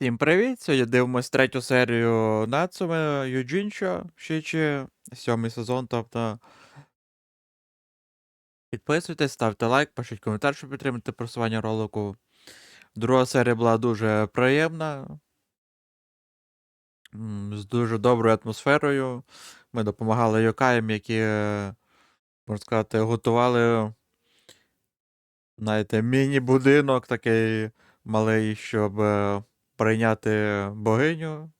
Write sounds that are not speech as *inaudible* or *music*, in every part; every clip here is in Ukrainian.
Всім привіт! Сьогодні дивимось третю серію Нацуме Юджінчо, Шичі, сьомий сезон, тобто. Підписуйтесь, ставте лайк, пишіть коментар, щоб підтримати просування ролику. Друга серія була дуже приємна. З дуже доброю атмосферою. Ми допомагали Йокаям, які, можна сказати, готували. Знаєте, міні-будинок такий малий, щоб прийняти богиню.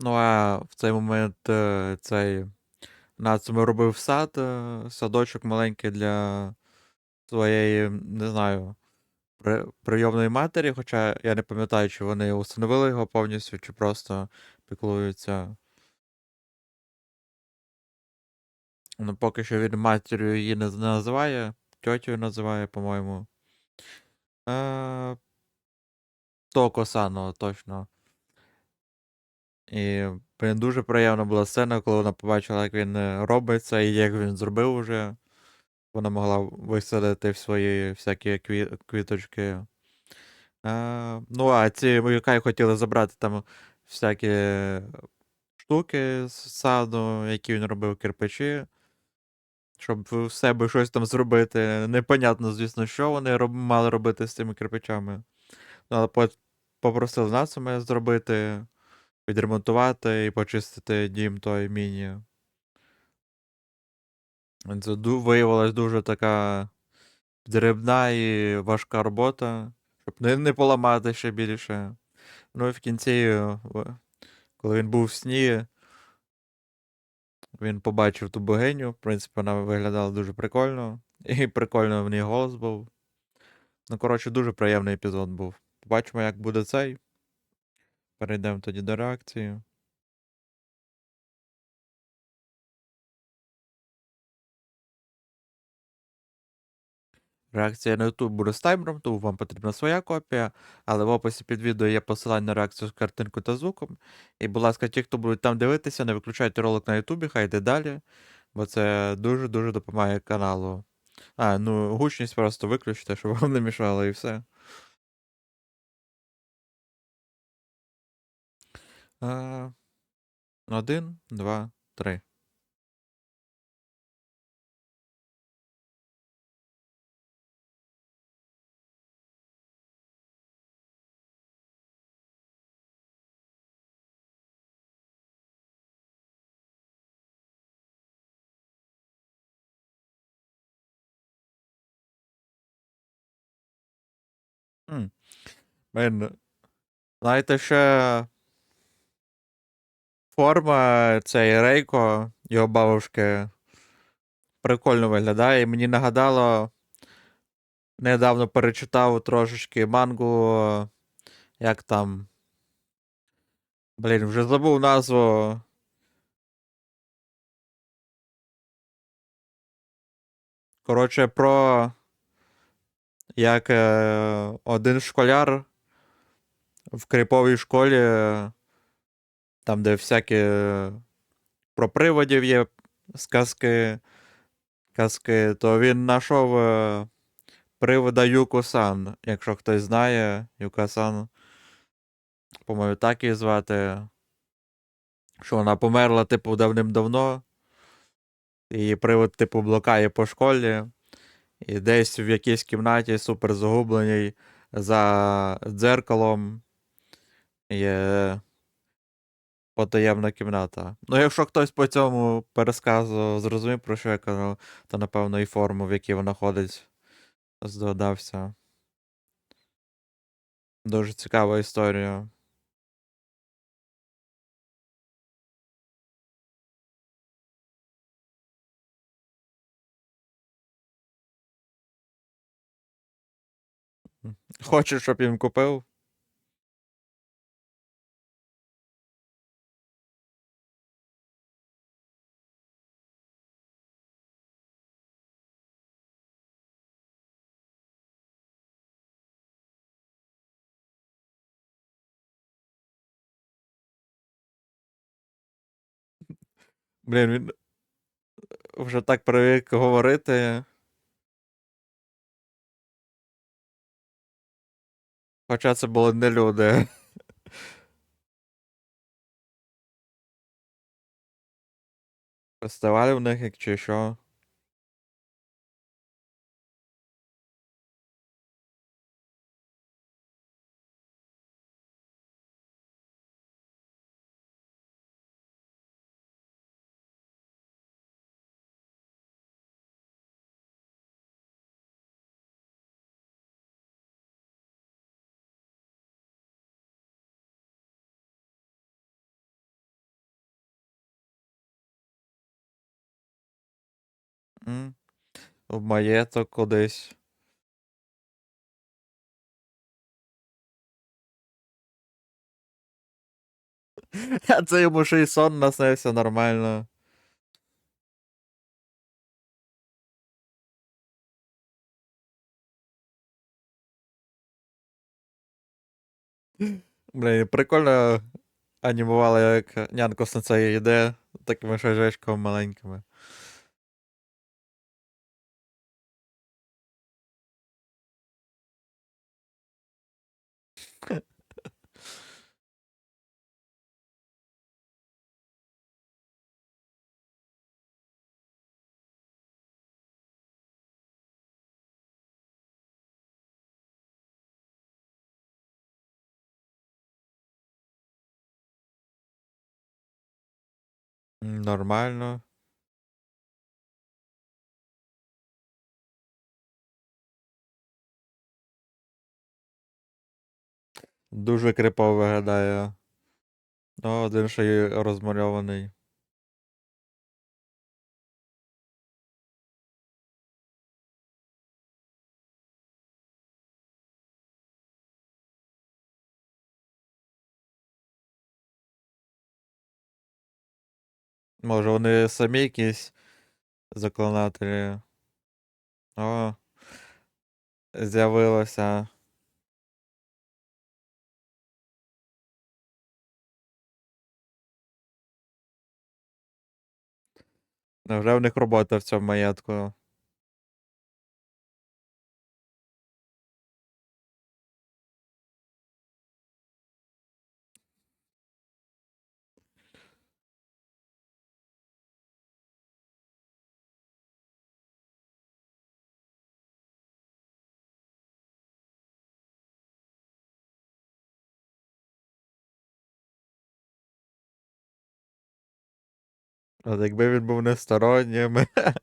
Ну, а в цей момент е, цей Нацуме робив сад, е, садочок маленький для своєї, не знаю, при, прийомної матері, хоча я не пам'ятаю, чи вони установили його повністю, чи просто піклуються. Ну, поки що він матір'ю її не називає, тьотю називає, по-моєму. Е, Токо Сано, точно. І блін, дуже приємна була сцена, коли вона побачила, як він е, робить це і як він зробив уже. Вона могла висадити в свої всякі кві- квіточки. А, ну, а ці вояки хотіли забрати там всякі штуки з саду, які він робив кирпичі. Щоб в себе щось там зробити. Непонятно, звісно, що вони роб... мали робити з цими кирпичами. Ну, але попросили нас саме зробити відремонтувати і почистити дім той міні. Це виявилась дуже така дрібна і важка робота, щоб не, не поламати ще більше. Ну і в кінці, е, коли він був в сні, він побачив ту богиню. В принципі, вона виглядала дуже прикольно. *laughs* І прикольно в ній голос був. Ну, коротше, дуже приємний епізод був. Побачимо, як буде цей. Перейдемо тоді до реакції. Реакція на YouTube буде з таймером, тому вам потрібна своя копія, але в описі під відео є посилання на реакцію з картинкою та звуком. І, будь ласка, ті, хто будуть там дивитися, не виключайте ролик на YouTube, хай йде далі, бо це дуже-дуже допомагає каналу. А, ну, гучність просто виключите, щоб вам не мішало і все. А, один, два, три. М. Блін, знаєте, ще форма цей Рейко, його бабушки, прикольно виглядає. Мені нагадало, недавно перечитав трошечки мангу, як там. Блін, вже забув назву. Коротше, про як е, один школяр в кріповій школі, там, де всякі е, про приводів є сказки, казки, то він знайшов е, привода Юко-сан, якщо хтось знає, Юка-сан, по-моєму, так її звати. Що вона померла, типу, давним-давно. Її привод, типу, блукає по школі. І десь в якійсь кімнаті супер загубленій за дзеркалом є потаємна кімната. Ну, якщо хтось по цьому пересказу зрозумів, про що я кажу, то напевно і форму, в якій вона ходить, здогадався. Дуже цікава історія. Хочеш, щоб їм купив? Блін, він вже так привик говорити. Хоча це були не люди. Фестиваль в них як чи що. М. В маєток кудись. А це йому ще й сон наснився нормально. Блін, прикольно анімували, як нянко сенсей йде такими шажечками маленькими. Нормально. Дуже крипово виглядає. Ну, один ще й розмальований. Може, вони самі якісь заклинателі. О, з'явилося. Невже в них робота в цьому маєтку? От якби він був нестороннім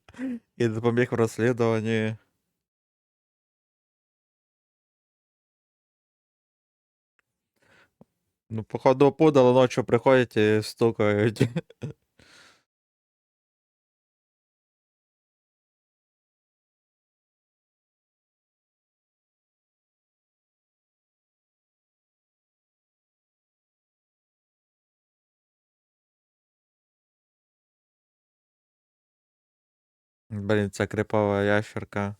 *laughs* і допоміг в розслідуванні. Ну, походу, опудало ночі приходять і стукають. *laughs* Блін, ця крипова ящерка.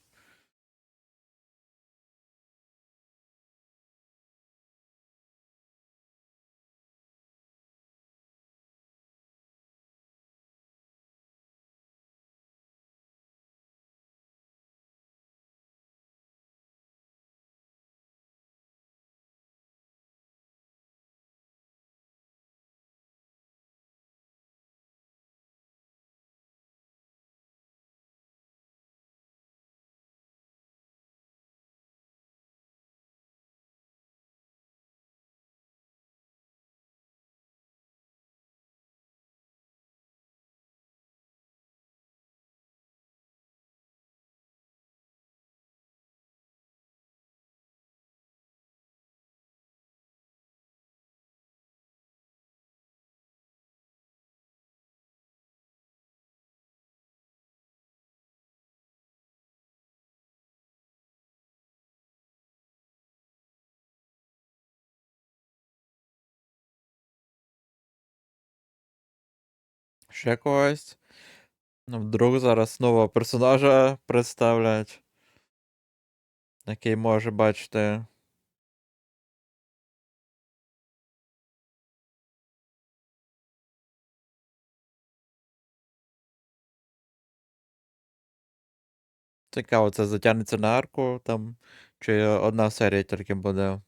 Ще когось. Ну, вдруг зараз нового персонажа представлять. Який може бачити. Цікаво, це затягнеться на арку там, чи одна серія тільки буде.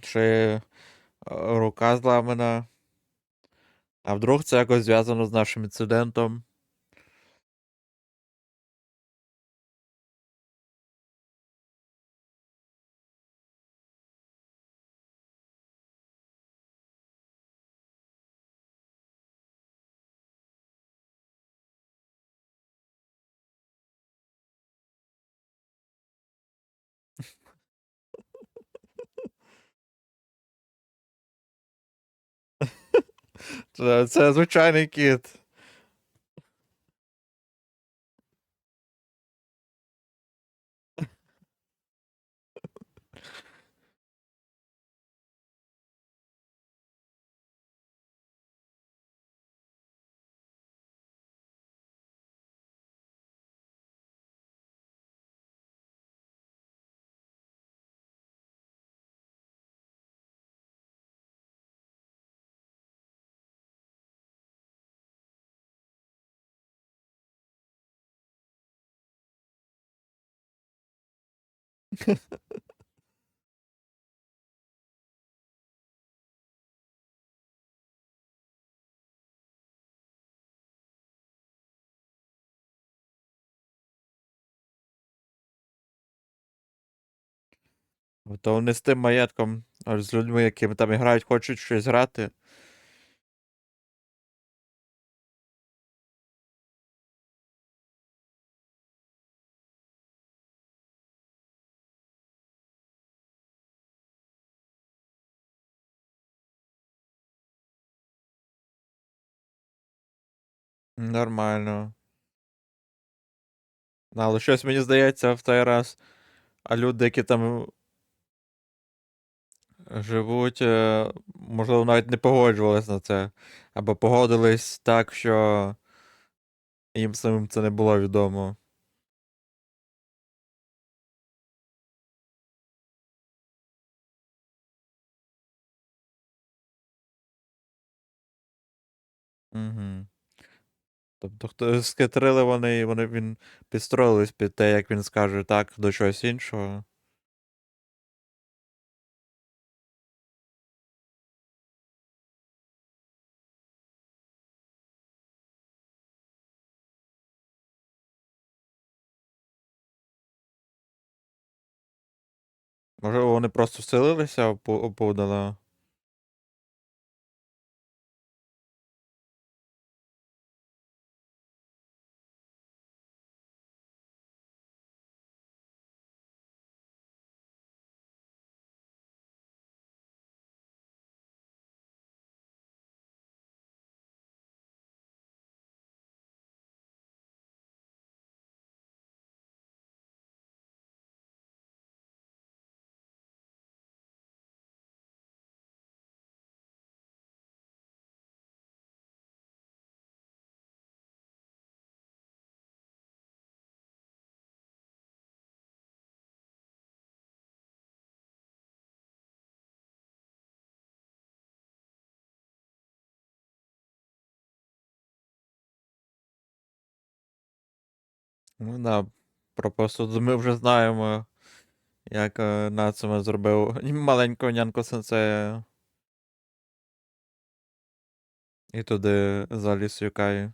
Чи е, рука зламана. А вдруг це якось зв'язано з нашим інцидентом? Це, це звичайний кіт. *laughs* То вони з тим маєтком, аж з людьми, якими там грають, хочуть щось грати. Нормально. Але щось мені здається в той раз. А люди, які там живуть, е, можливо, навіть не погоджувались на це. Або погодились так, що їм самим це не було відомо. Угу. Тобто, хто схитрили вони, і вони він підстроїлись під те, як він скаже так, до чогось іншого. Можливо, вони просто вселилися опудало. Ну да, про посуд ми вже знаємо, як е, Нацуме зробив *laughs* маленького нянку сенсея. І туди заліз Юкай.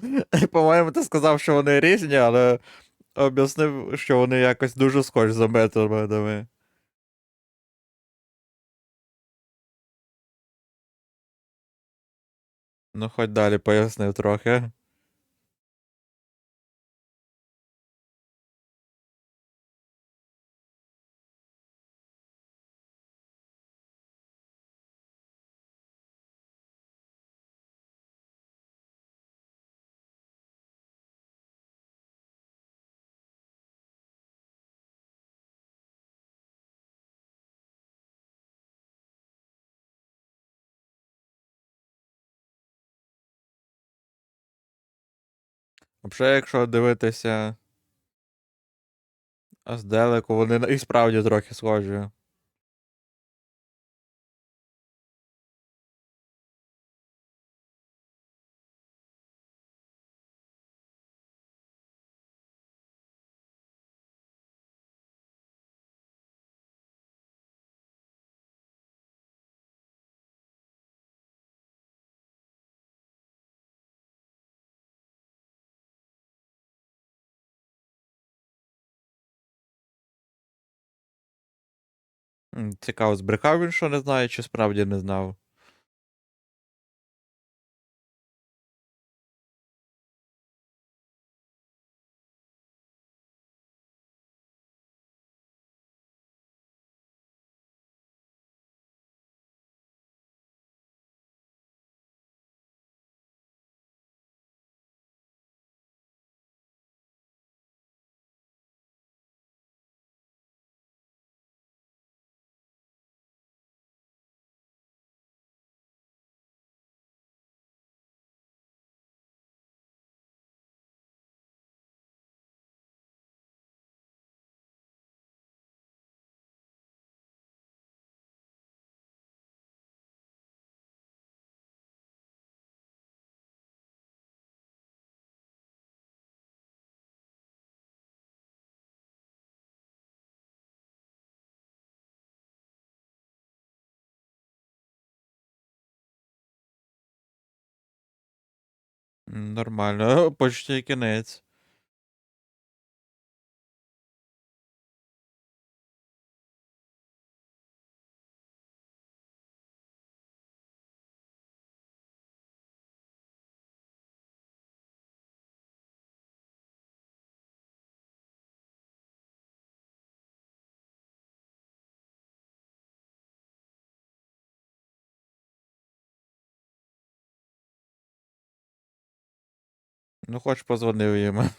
*laughs* По-моєму, ти сказав, що вони різні, але об'яснив, що вони якось дуже схожі за методами. Ну, хоч далі пояснив трохи. Взагалі, якщо дивитися здалеку, вони і справді трохи схожі. Цікаво, збрехав він, що не знає, чи справді не знав. Нормально, *laughs* почти кінець. Ну, хоч позвонив їм.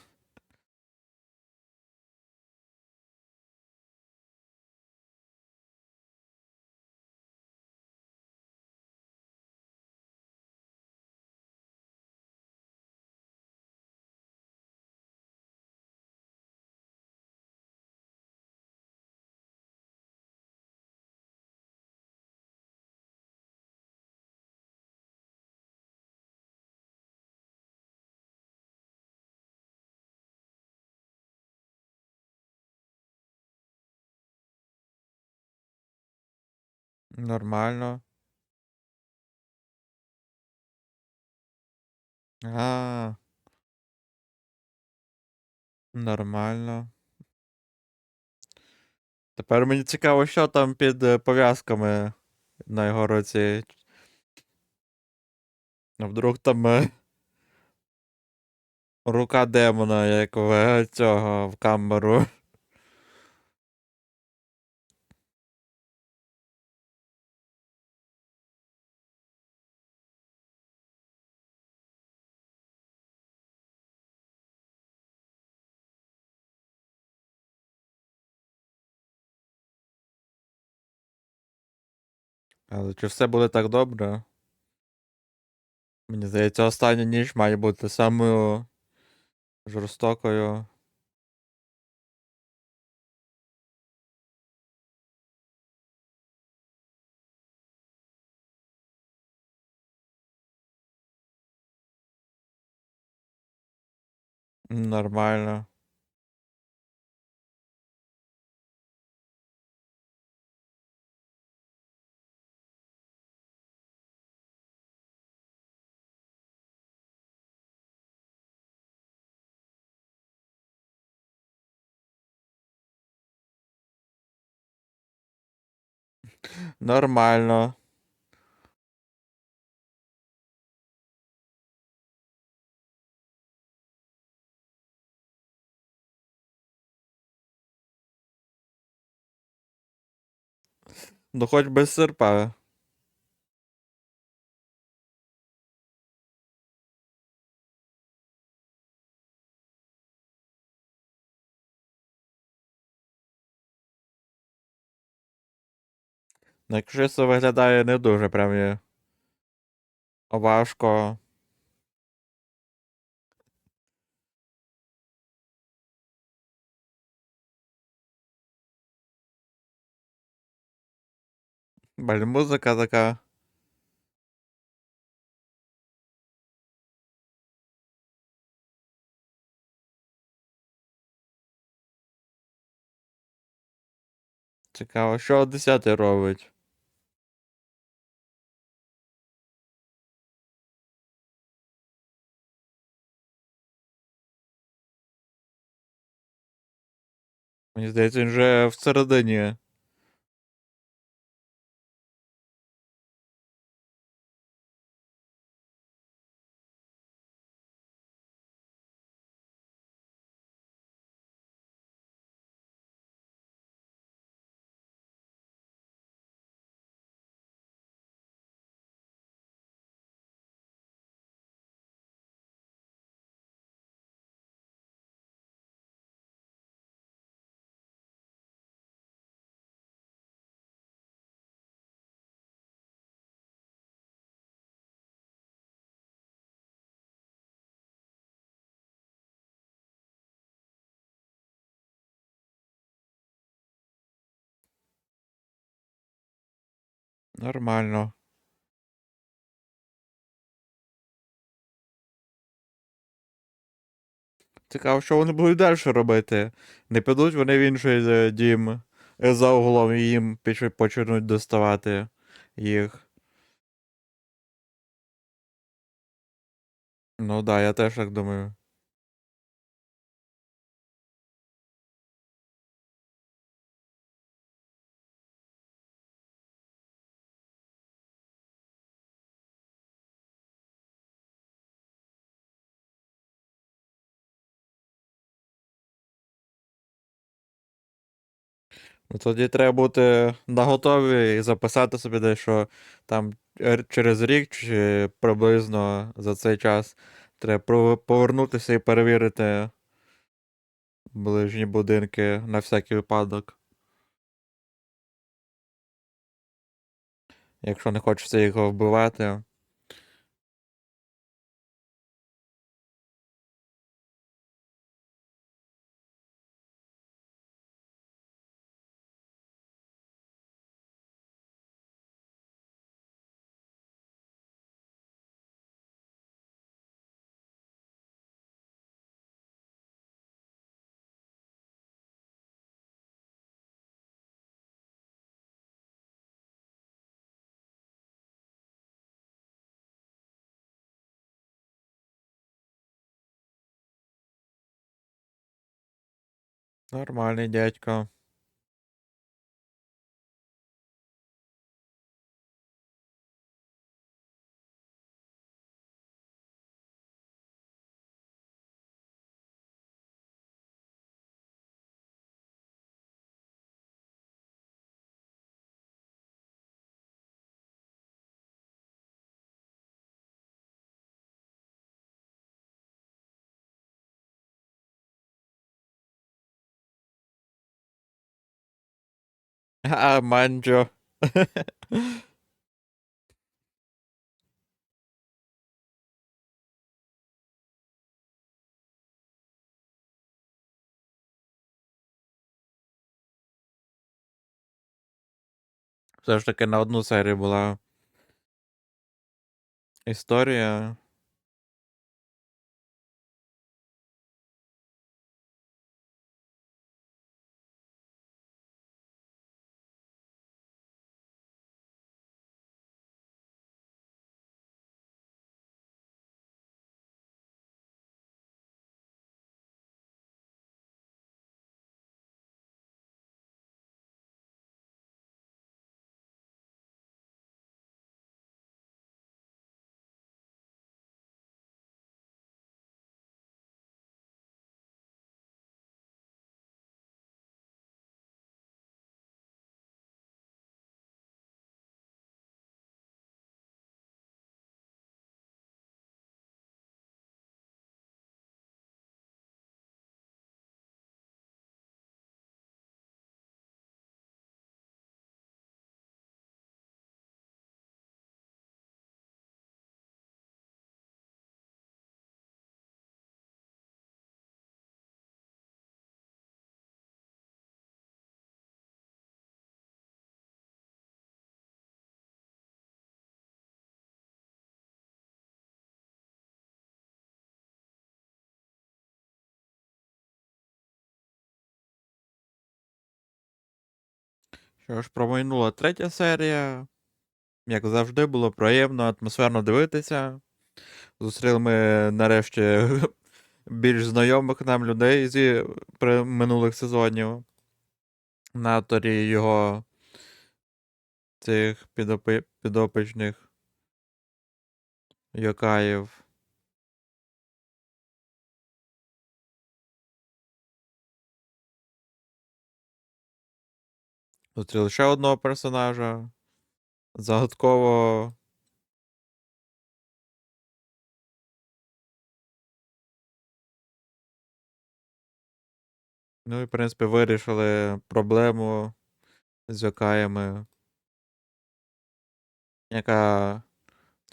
Нормально. А, нормально. Тепер мені цікаво, що там під е, пов'язками на його руці. А Вдруг там е, рука демона, як в е, цього в камеру. Але чи все буде так добре? Мені здається, остання ніч має бути самою жорстокою. Нормально. Нормально. Ну, хоч без серпа. Ну, якщо це виглядає не дуже прям важко. Блін, музика така. Цікаво, що 10 робить. Мені здається, він вже всередині. Нормально. Цікаво, що вони будуть далі робити. Не підуть вони в інший е, дім е, за углом і їм почнуть доставати їх. Ну да, я теж так думаю. Тоді треба бути наготові і записати собі десь, що там через рік чи приблизно за цей час треба повернутися і перевірити ближні будинки на всякий випадок. Якщо не хочеться його вбивати. Нормальний дядько. *laughs* А. Все ж таки на одну серію була історія. Що ж, промайнула третя серія. Як завжди, було приємно, атмосферно дивитися. Зустріли ми нарешті *laughs* більш знайомих нам людей зі минулих сезонів. На авторі його цих підопи... підопічних Йокаїв. Зустріли ще одного персонажа. Загадково. Ну і, в принципі, вирішили проблему з Йокаями. Яка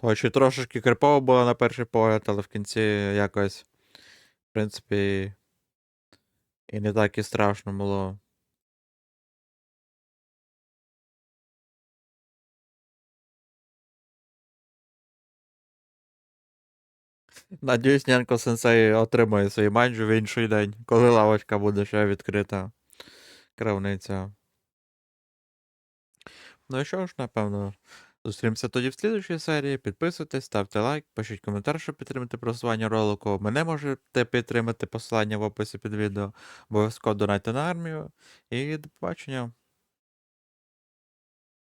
хоч і трошечки крипова була на перший погляд, але в кінці якось, в принципі, і не так і страшно було. Надіюсь, Нянко Сенсей отримає свій манджу в інший день, коли лавочка буде ще відкрита. Кравниця. Ну і що ж, напевно, зустрімося тоді в слідчій серії. Підписуйтесь, ставте лайк, пишіть коментар, щоб підтримати просування ролику. Мене можете підтримати посилання в описі під відео. Обов'язково донайте на армію. І до побачення.